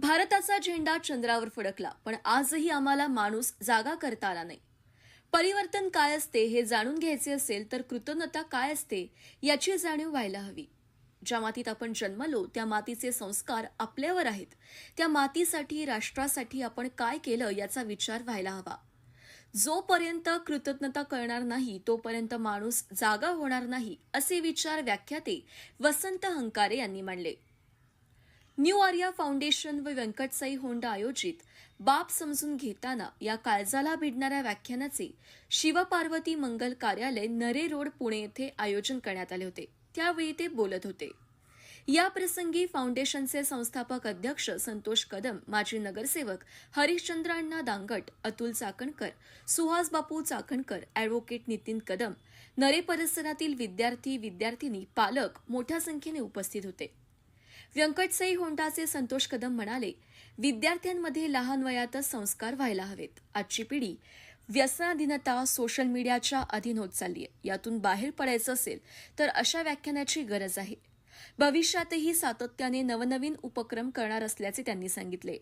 भारताचा झेंडा चंद्रावर फडकला पण आजही आम्हाला माणूस जागा करता आला नाही. परिवर्तन काय असते हे जाणून घ्यायचे असेल तर कृतज्ञता काय असते याची जाणीव व्हायला हवी. ज्या मातीत आपण जन्मलो त्या मातीचे संस्कार आपल्यावर आहेत. त्या मातीसाठी राष्ट्रासाठी आपण काय केलं याचा विचार व्हायला हवा. जोपर्यंत कृतज्ञता कळणार नाही तोपर्यंत माणूस जागा होणार नाही असे विचार व्याख्याते वसंत हंकारे यांनी मांडले. न्यू आर्या फाउंडेशन व व्यंकटसाई होंडा आयोजित बाप समजून घेताना या काळजाला भिडणाऱ्या व्याख्यानाचे शिवपार्वती मंगल कार्यालय नरे रोड पुणे येथे आयोजन करण्यात आले होते. त्यावेळी ते बोलत होते. या प्रसंगी फाउंडेशनचे संस्थापक अध्यक्ष संतोष कदम माजी नगरसेवक हरिश्चंद्र अण्णा दांगट अतुल चाकणकर सुहास बापू चाकणकर अॅडव्होकेट नितीन कदम नरे परिसरातील विद्यार्थी विद्यार्थिनी पालक मोठ्या संख्येने उपस्थित होते. व्यंकटसई होंडाचे संतोष कदम म्हणाले विद्यार्थ्यांमध्ये लहान वयातच संस्कार व्हायला हवेत. आजची पिढी व्यसनाधीनता सोशल मीडियाच्या अधीन होत चालली आहे यातून बाहेर पडायचं असेल तर अशा व्याख्यानाची गरज आहे. भविष्यातही सातत्याने नवनवीन उपक्रम करणार असल्याचे त्यांनी सांगितले.